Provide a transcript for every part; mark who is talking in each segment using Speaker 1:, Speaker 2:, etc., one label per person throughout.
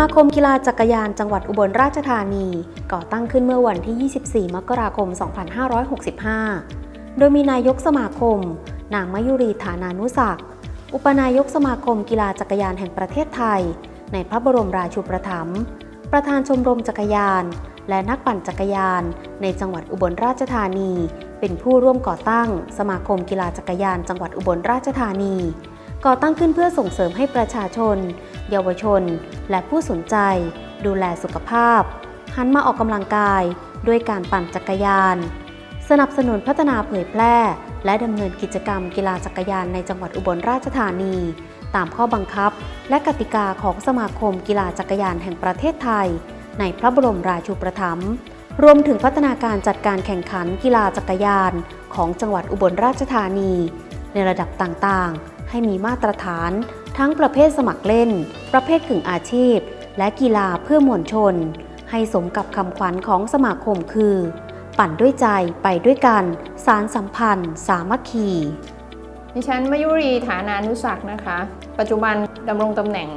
Speaker 1: มาคมกีฬาจักรยานจังหวัดอุบลราชธานี ก่อตั้งขึ้นเมื่อวันที่ 24 มกราคม 2565 โดยมีนายกสมาคม นางมยุรีฐานานุศักดิ์อุปนายกสมาคมกีฬาจักรยานแห่งประเทศไทย ในพระบรมราชูปถัมภ์ประธานชมรมจักรยาน และนักปั่นจักรยาน ในจังหวัดอุบลราชธานี เป็นผู้ร่วมก่อตั้ง สมาคมกีฬาจักรยาน จังหวัดอุบลราชธานี ก่อตั้งขึ้นเพื่อส่งเสริมให้ประชาชน เยาวชน และผู้สนใจ ดูแลสุขภาพ หันมาออกกำลังกายด้วยการปั่นจักรยาน สนับสนุนพัฒนาเผยแพร่ และดำเนินกิจกรรมกีฬาจักรยานในจังหวัดอุบลราชธานี ตามข้อบังคับ และกติกาของสมาคมกีฬาจักรยานแห่งประเทศไทย ในพระบรมราชูปถัมภ์รวมถึงพัฒนาการจัดการแข่งขันกีฬาจักรยานของจังหวัดอุบลราชธานี ในระดับต่างๆ ให้มีมาตรฐาน ทั้งประเภทสมัครเล่น ประเภทกึ่งอาชีพ และกีฬาเพื่อมวลชน ให้สมกับคำขวัญของสมาคมคือ ปั่นด้วยใจไปด้วยกัน สารสัมพันธ์ สามัคคี
Speaker 2: ดิฉันมยุรีฐานานุศักนะคะ ปัจจุบันดำรงตำแหน่ง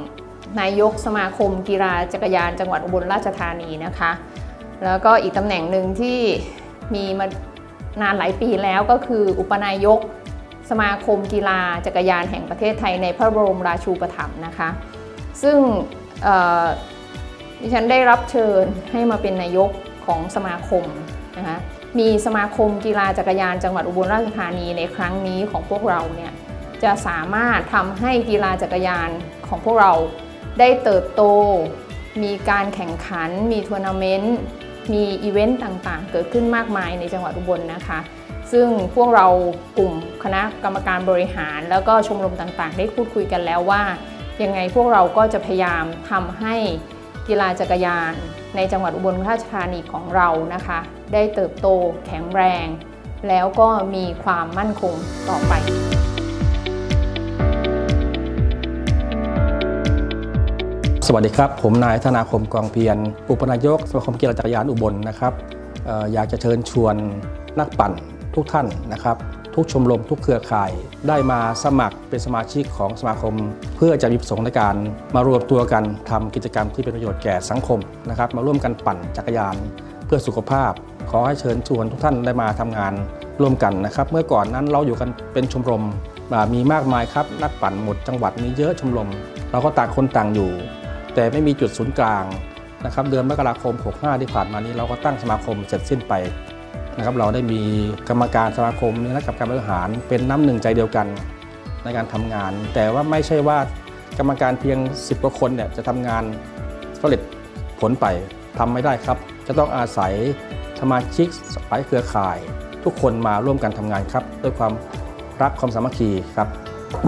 Speaker 2: นายกสมาคมกีฬาจักรยานจังหวัดอุบลราชธานีนะคะ แล้วก็อีกตำแหน่งหนึ่งที่มีมานานหลายปีแล้วก็คืออุปนายก สมาคมกีฬาจักรยานแห่งประเทศไทยในพระบรมราชูปถัมภ์นะคะ ซึ่งดิฉันได้รับเชิญให้มาเป็นนายกของสมาคมนะคะมีสมาคมกีฬาจักรยานจังหวัดอุบลราชธานีในครั้งนี้ของพวกเราเนี่ยจะสามารถทำให้กีฬาจักรยานของพวกเราได้เติบโต มีการแข่งขัน มีทัวร์นาเมนต์ มีอีเวนต์ต่างๆ เกิดขึ้นมากมายในจังหวัดอุบลนะคะ ซึ่งพวกเรากลุ่มคณะกรรมการบริหาร แล้วก็ชมรมต่างๆ ได้พูดคุยกันแล้วว่า ยังไงพวกเราก็จะพยายามทำให้กีฬาจักรยานในจังหวัดอุบลราชธานีของเรานะคะ ได้เติบโตแข็งแรง แล้วก็มีความมั่นคงต่อไป
Speaker 3: สวัสดีครับ ผมนายธนาคมกองเพียร อุปนายกสมาคมกีฬาจักรยานอุบลนะครับอออยากจะเชิญชวนนักปั่นทุกท่านนะครับ ทุกชมรมทุกเครือข่าย ได้มาสมัครเป็นสมาชิกของสมาคม เพื่อจะมีประสงค์ในการมารวมตัวกันทำกิจกรรมที่เป็นประโยชน์แก่สังคมนะครับ มาร่วมกันปั่นจักรยาน เพื่อสุขภาพ ขอให้เชิญชวนทุกท่านได้มาทำงานร่วมกันนะครับ เมื่อก่อนนั้นเราอยู่กันเป็นชมรมมีมากมายครับนักปั่นหมดจังหวัดมีเยอะชมรมเราก็ต่างคนต่างอยู่ แต่ไม่มีจุดศูนย์กลางนะครับเดือนมกราคม 65 ที่ผ่านมานี้เราก็ตั้งสมาคมเสร็จสิ้นไปนะครับเราได้มีกรรมการสมาคมมีคณะกรรมการบริหารเป็นน้ำหนึ่งใจเดียวกันในการทำงาน แต่ว่าไม่ใช่ว่ากรรมการเพียง 10กว่าคนเนี่ยจะทำงานสำเร็จผลไปทำไม่ได้ครับ จะต้องอาศัยสมาชิกสายเครือข่าย ทุกคนมาร่วมกันทำงานครับ ด้วยความรักความสามัคคีครับ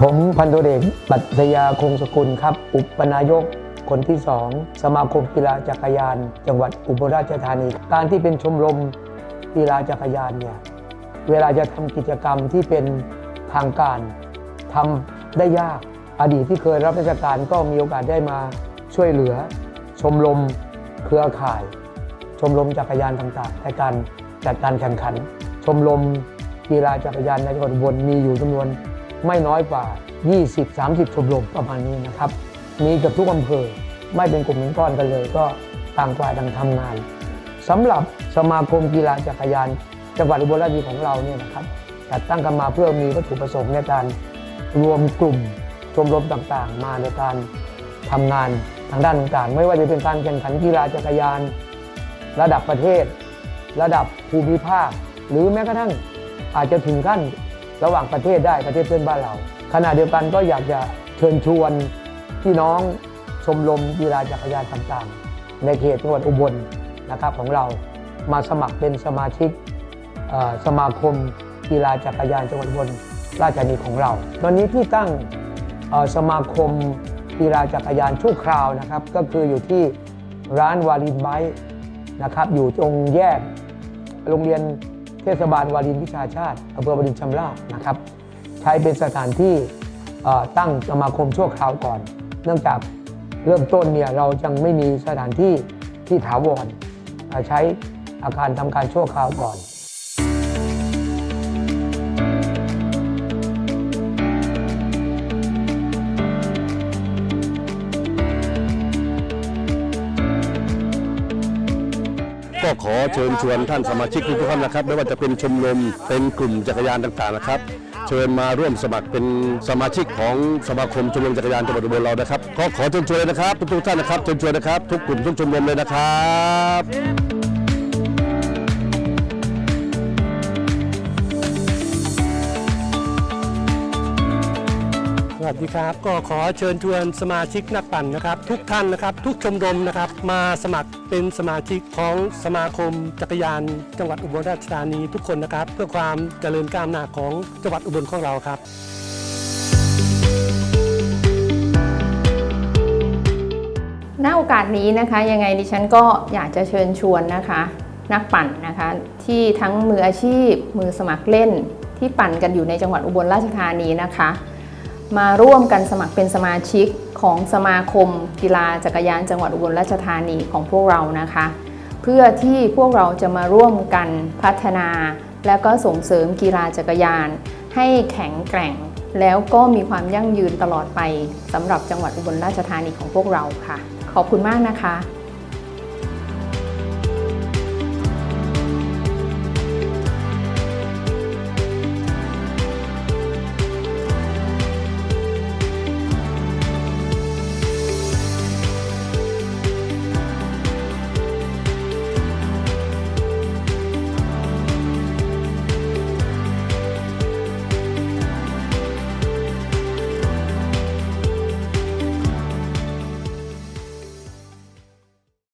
Speaker 4: ผมพันธุเอกปัตยาคงสกุลครับ อุปนายก คนที่สองสมาคมกีฬาจักรยาน จังหวัดอุบลราชธานี การที่เป็นชมรมกีฬาจักรยานเนี่ยเวลาจะทำกิจกรรมที่เป็นทางการทำได้ยากอดีตที่เคยรับราชการก็มีโอกาสได้มาช่วยเหลือ ชมรมเครือข่าย ชมรมจักรยานต่างๆในการจัดการแข่งขัน ชมรมกีฬาจักรยานในจังหวัดอุบลมีอยู่จำนวนไม่น้อยกว่า 20-30 ชมรมประมาณนี้นะครับ มีเกับทุกอำเภอ ไม่เป็นกลุ่มเป็นก้อนกันเลย ก็ต่างฝ่ายต่างทำงานสำหรับสมาคมกีฬาจักรยานจังหวัดอุบลราชธานีของเราเนี่ยนะครับจัดตั้งกันมาเพื่อมีวัตถุประสงค์ในการรวมกลุ่มชมรมต่างๆ มาในการทำงานทางด้านต่างๆ ไม่ว่าจะเป็นการแข่งขันกีฬาจักรยาน ระดับประเทศ ระดับภูมิภาค หรือแม้กระทั่งอาจจะถึงขั้นระหว่างประเทศได้ประเทศเพื่อนบ้านเรา ขณะเดียวกันก็อยากจะเชิญชวน พี่น้องชมรมกีฬาจักรยานต่างๆ ในเขตจังหวัดอุบลนะครับของเรามาสมัครเป็นสมาชิกสมาคมกีฬาจักรยานจังหวัดอุบลราชธานีของเรา ตอนนี้ที่ตั้งสมาคมกีฬาจักรยานชั่วคราวนะครับ ก็คืออยู่ที่ร้านวารินไบค์นะครับอยู่ตรงแยกโรงเรียนเทศบาลวารินวิชาชาติอำเภอวารินชำราบนะครับ ใช้เป็นสถานที่ตั้งสมาคมชั่วคราวก่อน เนื่องจากเริ่มต้นเนี่ยเราจังไม่มีสถานที่ที่ถาวรใช้อาคารทำการชั่วคราวก่อน
Speaker 5: ก็ขอเชิญชวนท่านสมาชิกทุกท่านนะครับ ไม่ว่าจะเป็นชมรมเป็นกลุ่มจักรยานต่างๆนะครับ เชิญมาร่วมสมัครเป็นสมาชิกของสมาคมชมรมจักรยานจังหวัดอุบลเรานะครับก็ขอเชิญชวนเลยนะครับทุกๆท่านนะครับเชิญชวนนะครับ ทุกกลุ่มทุกชมรมเลยนะครับ
Speaker 6: สวัสดีครับ ก็ขอเชิญชวนสมาชิกนักปั่นนะครับ ทุกท่านนะครับ ทุกชมรมนะครับ มาสมัครเป็นสมาชิกของสมาคมจักรยาน จังหวัดอุบลราชธานีทุกคนนะครับ เพื่อความเจริญก้าวหน้าของจังหวัดอุบลของเราครับ
Speaker 2: ณโอกาสนี้นะคะยังไงดิฉันก็อยากจะเชิญชวนนะคะ นักปั่นนะคะ ที่ทั้งมืออาชีพ มือสมัครเล่น ที่ปั่นกันอยู่ในจังหวัดอุบลราชธานีนะคะ มาร่วมกันสมัครเป็นสมาชิกของสมาคมกีฬาจักรยานจังหวัดอุบลราชธานีของพวกเรานะคะ เพื่อที่พวกเราจะมาร่วมกันพัฒนา และก็ส่งเสริมกีฬาจักรยาน ให้แข็งแกร่ง แล้วก็มีความยั่งยืนตลอดไปสำหรับจังหวัดอุบลราชธานีของพวกเราค่ะ ขอบคุณมากนะคะ